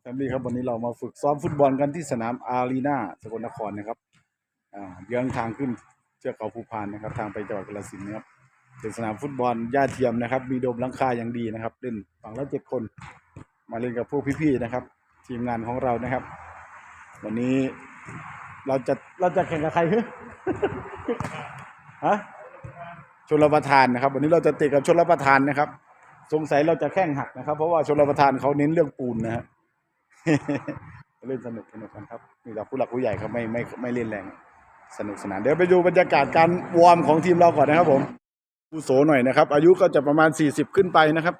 แฟมลี่ครับวันนี้เรามาฝึกซ้อมฟุตบอลกันที่สนามอารีนาสกลนครนะครับเยื้องทางขึ้นเชือกเขาภูพานนะครับ ทางไปจังหวัดกาฬสินธุ์นะครับเป็นสนามฟุตบอลหญ้าเทียมนะครับ มีโดมลังคาอย่างดีนะครับ เล่นฝั่งละเจ็ดคน มาเล่นกับพวกพี่ๆนะครับ ทีมงานของเรานะครับ วันนี้เราจะเราจะแข่งกับใครฮึฮะชลประทานนะครับ วันนี้เราจะเตะกับชลประทานนะครับ สงสัยเราจะแข่งหักนะครับ เพราะว่าชลประทานเขาเน้นเรื่องปูนนะฮะ เล่นสนุกสนุกกันครับมีแต่ผู้หลักผู้ใหญ่ครับไม่ไม่ไม่เล่นแรง สนุกสนานเดี๋ยวไปดูบรรยากาศการวอร์มของทีมเราก่อนนะครับผมผู้โสหน่อยนะครับ อายุก็จะประมาณ 40 ขึ้นไปนะครับ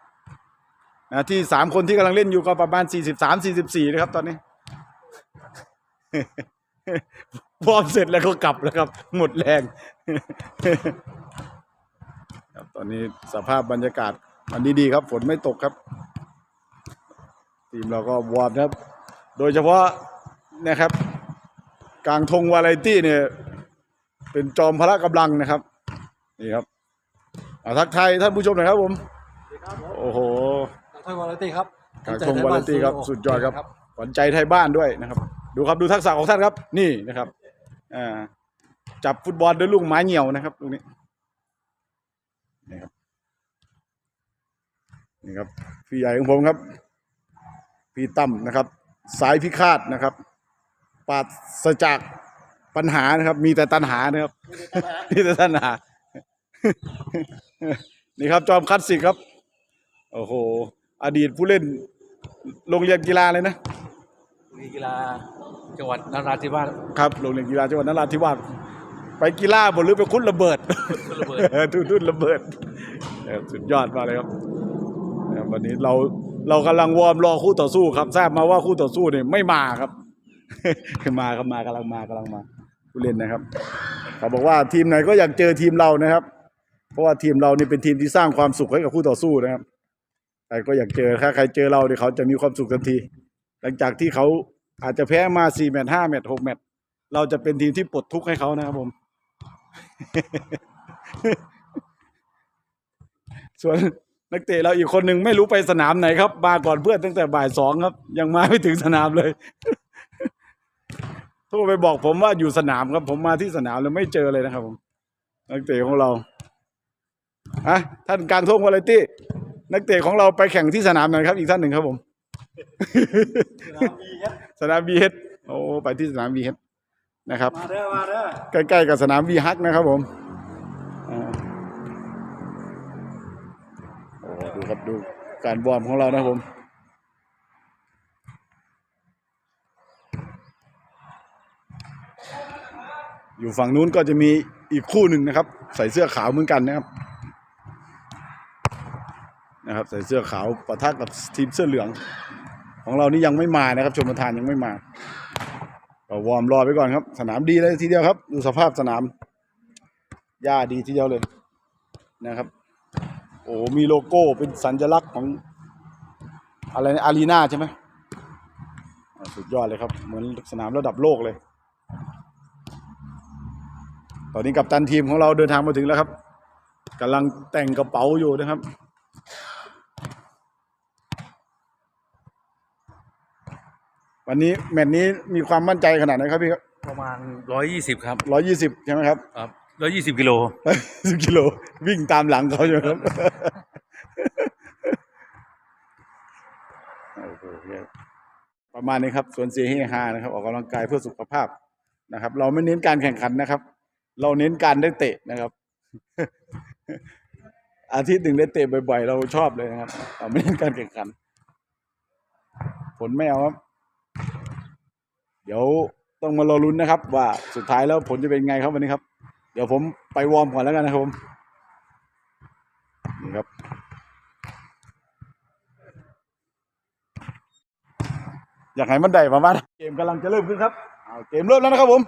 นะที่สามคนที่กำลังเล่นอยู่ก็ประมาณ 43 44นะครับ ตอนนี้วอร์มเสร็จแล้วก็กลับแล้วครับ หมดแรงครับตอนนี้สภาพบรรยากาศมันดีๆครับ ฝนไม่ตกครับ ทีมเราก็วอร์มนะครับ โดยเฉพาะนะครับ กลางธงวาไรตี้เนี่ยเป็นจอมพละกำลังนะครับ นี่ครับอาทักทายท่านผู้ชมหน่อยครับผม โอ้โหทางไทยวาไรตี้ครับกลางธงวาไรตี้ครับ สุดยอดครับขวัญใจไทยบ้านด้วยนะครับ ดูครับดูทักษะของท่านครับ นี่นะครับอ่าจับฟุตบอลด้วยลูกไม้เหนียวนะครับตรงนี้นี่ครับนี่ครับพี่ใหญ่ของผมครับ พี่ตั้มนะครับ สายพิฆาตนะครับปราศจากปัญหานะครับ มีแต่ตัณหานะครับ มีแต่ตัณหา นี่ครับจอมคลาสสิกครับ โอ้โห อดีตผู้เล่นโรงเรียนกีฬาเลยนะมีกีฬาจังหวัดนราธิวาสครับโรงเรียนกีฬาจังหวัดนราธิวาสไปกีฬาบนหรือไปคุ้นระเบิดระเบิดทุ่นทุ่นระเบิดเออสุดยอดมากเลยครับนะครับวันนี้เรา เรากำลังวอร์มรอคู่ต่อสู้ครับ ทราบมาว่าคู่ต่อสู้เนี่ยไม่มาครับมาครับมากำลังมากำลังมาผู้เล่นนะครับเขาบอกว่าทีมไหนก็อยากเจอทีมเรานะครับ เพราะว่าทีมเรานี่เป็นทีมที่สร้างความสุขให้กับคู่ต่อสู้นะครับใครก็อยากเจอถ้าใครเจอเราเนี่ยเขาจะมีความสุขทันที หลังจากที่เขาอาจจะแพ้มาสี่แมตช์ห้าแมตช์หกแมตช์เราจะเป็นทีมที่ปลดทุกข์ให้เขานะครับผม ส่วน นักเตะเราอีกคนหนึ่งไม่รู้ไปสนามไหนครับ มาก่อนเพื่อนตั้งแต่บ่ายสองครับ ยังมาไม่ถึงสนามเลยโทรไปบอกผมว่าอยู่สนามครับ ผมมาที่สนามแล้วไม่เจอเลยนะครับผมนักเตะของเราอะท่านกลางทงวาไรตี้นักเตะของเราไปแข่งที่สนามไหนครับ อีกท่านหนึ่งครับผม สนามบีเฮดโอ้ไปที่สนามบีเฮดนะครับ มาเด้อมาเด้อใกล้ๆกับสนามวีฮักนะครับผม ดูครับดูการวอร์มของเรานะครับผมอยู่ฝั่งนู้นก็จะมีอีกคู่หนึ่งนะครับ ใส่เสื้อขาวเหมือนกันนะครับ นะครับ ใส่เสื้อขาวปะทะกับทีมเสื้อเหลือง ของเรานี่ยังไม่มานะครับ ชมประธานยังไม่มาก็วอร์มรอไปก่อนครับ สนามดีเลยทีเดียวครับ ดูสภาพสนามหญ้าดีทีเดียวเลยนะครับ โอ้มีโลโก้เป็นสัญลักษณ์ของอะไรนะอารีนาใช่ไหมอ่าสุดยอดเลยครับ เหมือนสนามระดับโลกเลย ตอนนี้กับตันทีมของเราเดินทางมาถึงแล้วครับกำลังแต่งกระเป๋าอยู่นะครับวันนี้แมตช์นี้มีความมั่นใจขนาดไหนครับพี่ครับประมาณร้อยยี่สิบครับร้อยยี่สิบใช่ไหมครับครับ ร้อยยี่สิบกิโลสิบกิโลวิ่งตามหลังเขาใช่ไหมครับประมาณนี้ครับส่วนเซเฮฮานะครับออกกำลังกายเพื่อสุขภาพนะครับ เราไม่เน้นการแข่งขันนะครับ เราเน้นการได้เตะนะครับ อาทิตย์หนึ่งได้เตะบ่อยๆ เราชอบเลยนะครับเราไม่เน้นการแข่งขัน ผลไม่เอาครับ เดี๋ยวต้องมารอลุ้นนะครับ ว่าสุดท้ายแล้วผลจะเป็นไงครับวันนี้ครับ เดี๋ยวผมไปวอร์มก่อนแล้วกันนะครับผม นี่ครับ อยากให้มันได้ประมาณเกมกำลังจะเริ่มขึ้นครับเอาเกมเริ่มแล้วนะครับผม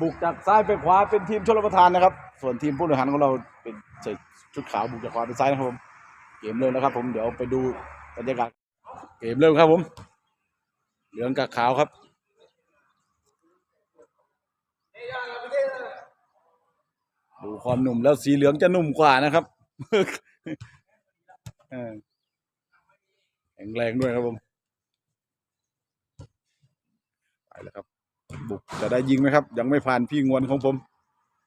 บุกจากซ้ายไปขวาเป็นทีมชลประทานนะครับ ส่วนทีมผู้บริหารของเราเป็นใส่ชุดขาวบุกจากขวาไปซ้ายนะครับผม เกมเริ่มแล้วครับ ผมเดี๋ยวไปดูบรรยากาศเกมเริ่มครับผม เหลืองกับขาวครับ ดูความหนุ่มแล้วสีเหลืองจะหนุ่มกว่านะครับแข็งแรงด้วยครับผมไปแล้วครับบุกจะได้ยิงไหมครับ ยังไม่ผ่านพี่งวนของผม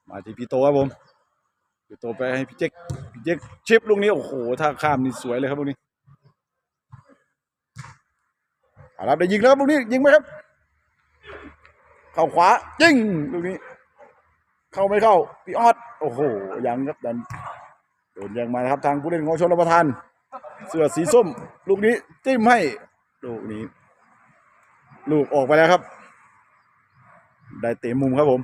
มาที่พี่โตครับผมพี่โตไปให้พี่เจ๊กพี่เจ๊กชิปลูกนี้โอ้โหถ้าข้ามนี่สวยเลยครับลูกนี้เอาได้ยิงแล้วลูกนี้ยิงไหมครับ เข้าขวายิงลูกนี้ เข้าไม่เข้าพี่ออดโอ้โหยังครับดันโดนแยังมาครับทางผู้เล่นของชนรับประทาน เสื้อสีส้ม ลูกนี้จิ้มให้ลูกนี้ ลูกออกไปแล้วครับ ได้เตะมุมครับผม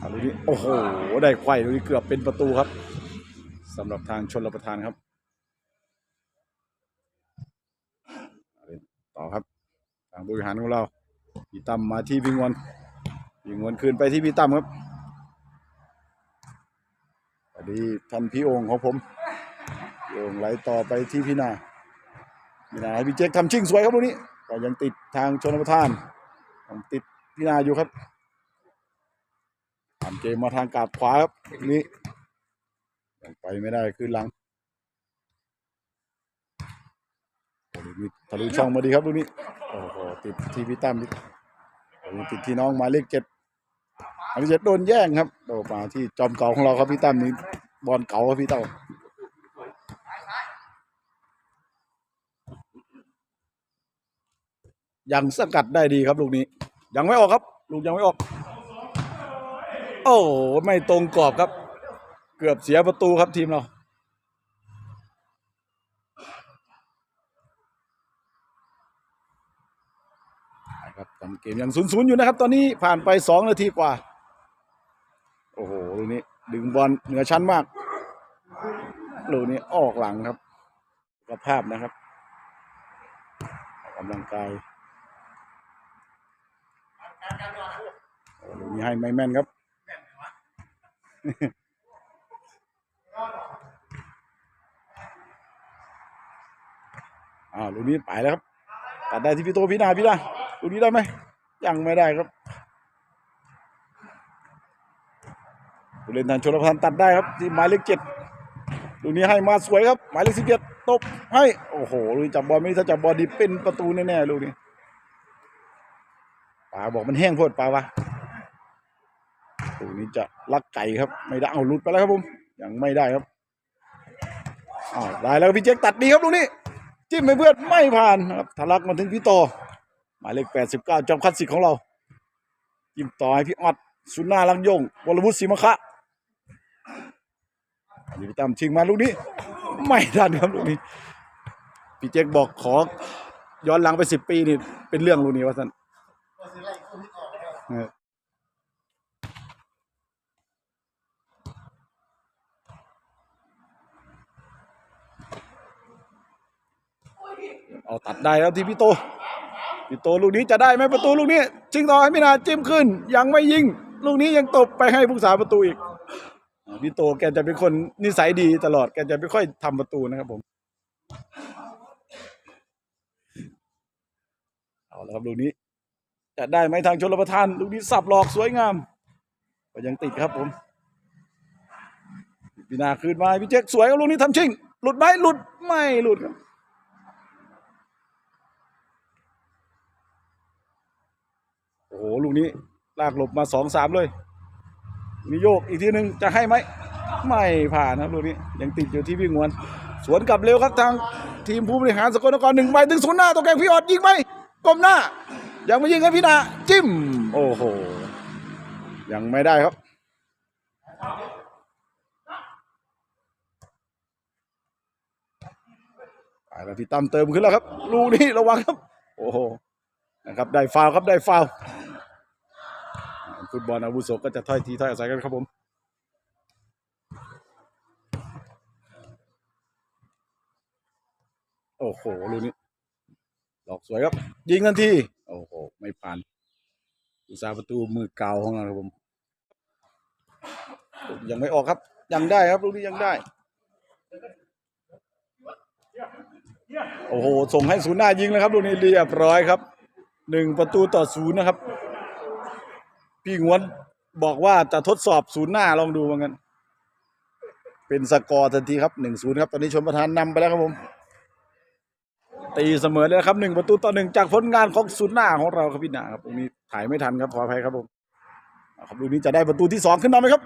อะลูกนี้โอ้โหได้ไขว้ลูกนี้เกือบเป็นประตูครับสำหรับทางชนรับประทานครับเอาเล่นต่อครับ ทาง บริหารของเรา พี่ตั้มมาที่พี่งวนพี่งวนคืนไปที่พี่ตั้มครับสวัสดีท่านพี่องค์ของผมโองค์ไหลต่อไปที่พี่นาพี่นาให้พี่เจ๊กทำชิ่งสวยครับลูกนี้ก็ยังติดทางชนประทานยังติดพี่นาอยู่ครับทำเกมมาทางกาบขวาครับลูกนี้ยังไปไม่ได้ขึ้นหลังโอ้ลูกนี้ ทะลุช่องมาดีครับลูกนี้ โอ้โห ติดที่พี่ตั้มติดที่น้องหมายเลขเจ็ดหมายเลขเจ็ดโดนแย่งครับโดนมาที่จอมเก่าของเราครับพี่ตั้มนี่บอลเก่าครับพี่เต้ายังสกัดได้ดีครับลูกนี้ ยังไม่ออกครับ ลูกยังไม่ออก โอ้ไม่ตรงกรอบครับ เกือบเสียประตูครับทีมเรา ครับทำ เกมยังศูนย์ศูนย์อยู่นะครับ ตอนนี้ผ่านไปสองนาทีกว่า โอ้โหลูกนี้ ดึงบอลเหนือชั้นมากลูกนี้ออกหลังครับสุขภาพนะครับออกกำลังกายลูกนี้ให้ไม่แม่นครับอ้าวลูกนี้ไปแล้วครับตัดได้ที่พี่โตพี่นาพี่นา ลูกนี้ได้ไหมยังไม่ได้ครับผู้เล่นทางชนประทานตัดได้ครับ ที่หมายเลขเจ็ดลูกนี้ให้มาสวยครับหมายเลขสิบเจ็ดตบให้โอ้โหลูกจับบอลไม่ถ้าจับบอลดีเป็นประตูแน่ๆลูกนี้ป๋าบอกมันแห้งโพดป๋าวะลูกนี้จะลักไก่ครับ ไม่ได้เอาหลุดไปแล้วครับผมยังไม่ได้ครับอ้าวได้แล้วพี่เจ๊กตัดดีครับลูกนี้จิ้มไปเพื่อนไม่ผ่านครับทะลักมาถึงพี่โต หมายเลขแปดสิบเก้าจอมคัดสิของเราจิ้มต่อให้พี่ออดสุนาลังยงวรวุฒิศรีมคะอันนี้พี่ตั้มชิงมาลูกนี้ ไม่ทันครับลูกนี้ พี่เจ๊กบอกขอ ย้อนหลังไปสิบปีนี่ เป็นเรื่องลูกนี้ว่าสันเออเอาตัดได้แล้วที่พี่โต พี่โตลูกนี้จะได้ไหมประตูลูกนี้ชิงต่อให้มินาจิ้มขึ้น ยังไม่ยิง ลูกนี้ยังตบไปให้ผู้สาประตูอีกพี่โตแกจะเป็นคนนิสัยดีตลอดแกจะไม่ค่อยทำประตูนะครับผมเอาละครับลูกนี้จะได้ไหมทางชนรประทาน ลูกนี้สับหลอกสวยงามก็ยังติดครับผมพี่นาคืนมาพี่เจ๊กสวยครับลูกนี้ทำชิงหลุดไหมหลุดไม่หลุดครับ โอ้โหลูกนี้ลากหลบมาสองสามเลยมีโยกอีกทีหนึ่งจะให้ไหมไม่ผ่านนะครับลูกนี้ยังติดอยู่ที่พี่งวนสวนกลับเร็วครับทางทีมผู้บริหารสกลนครหนึ่งใบถึงศูนย์หน้าตัวแกงพี่ออดยิงไหมก้มหน้า ยังไม่ยิงครับพี่นาจิ้ม โอ้โห ยังไม่ได้ครับไปแล้วพี่ตั้มเติมขึ้นแล้วครับ ลูกนี้ระวังครับ โอ้โหนะครับได้ฟาวครับได้ฟาว ฟุตบอลอาวุโสก็จะถ้อยทีถ้อยอาศัยกันครับผมโอ้โหลูกนี้ดอกสวยครับ ยิงทันทีโอ้โห ไม่ผ่านอุตสาประตูมือเกาของเราครับผม ยังไม่ออกครับ ยังได้ครับลูกนี้ยังได้ โอ้โห ส่งให้ศูนย์หน้ายิงเลยครับลูกนี้เรียบร้อยครับหนึ่งประตูต่อศูนย์นะครับ พี่งวนบอกว่าจะทดสอบศูนย์หน้าลองดูว่างั้นเป็นสกอร์ทันทีครับหนึ่งศูนย์ครับตอนนี้ชนประธานนำไปแล้วครับผม ตีเสมอเลยครับหนึ่งประตูต่อหนึ่งจากผลงานของศูนย์หน้าของเราครับพี่หนาครับตรงนี้ถ่ายไม่ทันครับขออภัยครับผมครับลูกนี้จะได้ประตูที่สองขึ้นมาไหมครับ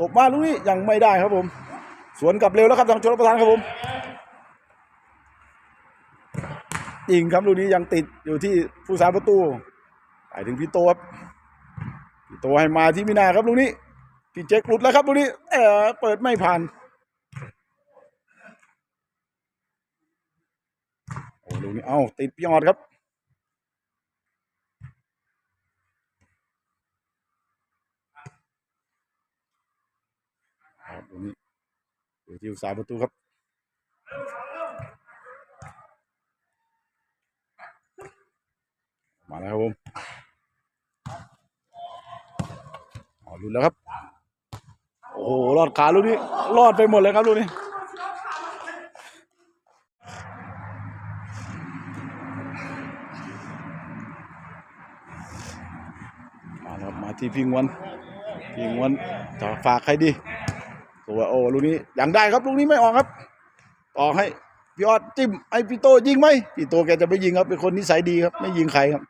ตกมาลูกนี้ยังไม่ได้ครับผม สวนกลับเร็วแล้วครับทางชนประธานครับผมยิงครับลูกนี้ยังติดอยู่ที่ผู้สาประตูไปถึงพี่โตครับ พี่โตให้มาที่มินาครับลูกนี้พี่เจ๊กหลุดแล้วครับลูกนี้เออเปิดไม่ผ่านโอ้ลูกนี้เอ้าติดพี่ออดครับครับลูกนี้อยู่ที่สายประตูครับมาแล้วครับผม อาลุ้นแล้วครับ โอ้โหรอดขาลูกนี้รอดไปหมดเลยครับลูกนี้มาแล้วครับมาที่พิงวันพิงวันจะฝากใครดีตัวโอ้ลูกนี้ยังได้ครับลูกนี้ไม่ออกครับต่อให้พี่ออดจิ้มไอพี่โตยิงไหมพี่โตแกจะไม่ยิงครับเป็นคนนิสัยดีครับไม่ยิงใครครับ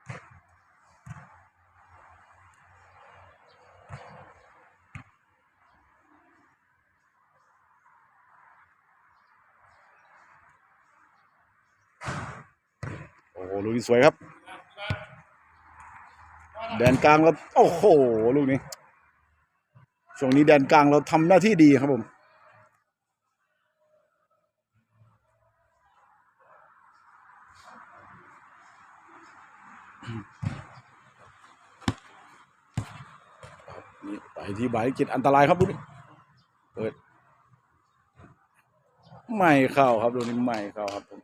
โอ้โห ลูกนี้สวยครับแดนกลางเราโอ้โหลูกนี้ช่วงนี้แดนกลางเราทำหน้าที่ดีครับผมนี่ไปที่บายกิจอันตรายครับลูกนี้เปิดไม่เข้าครับลูกนี้ไม่เข้าครับผม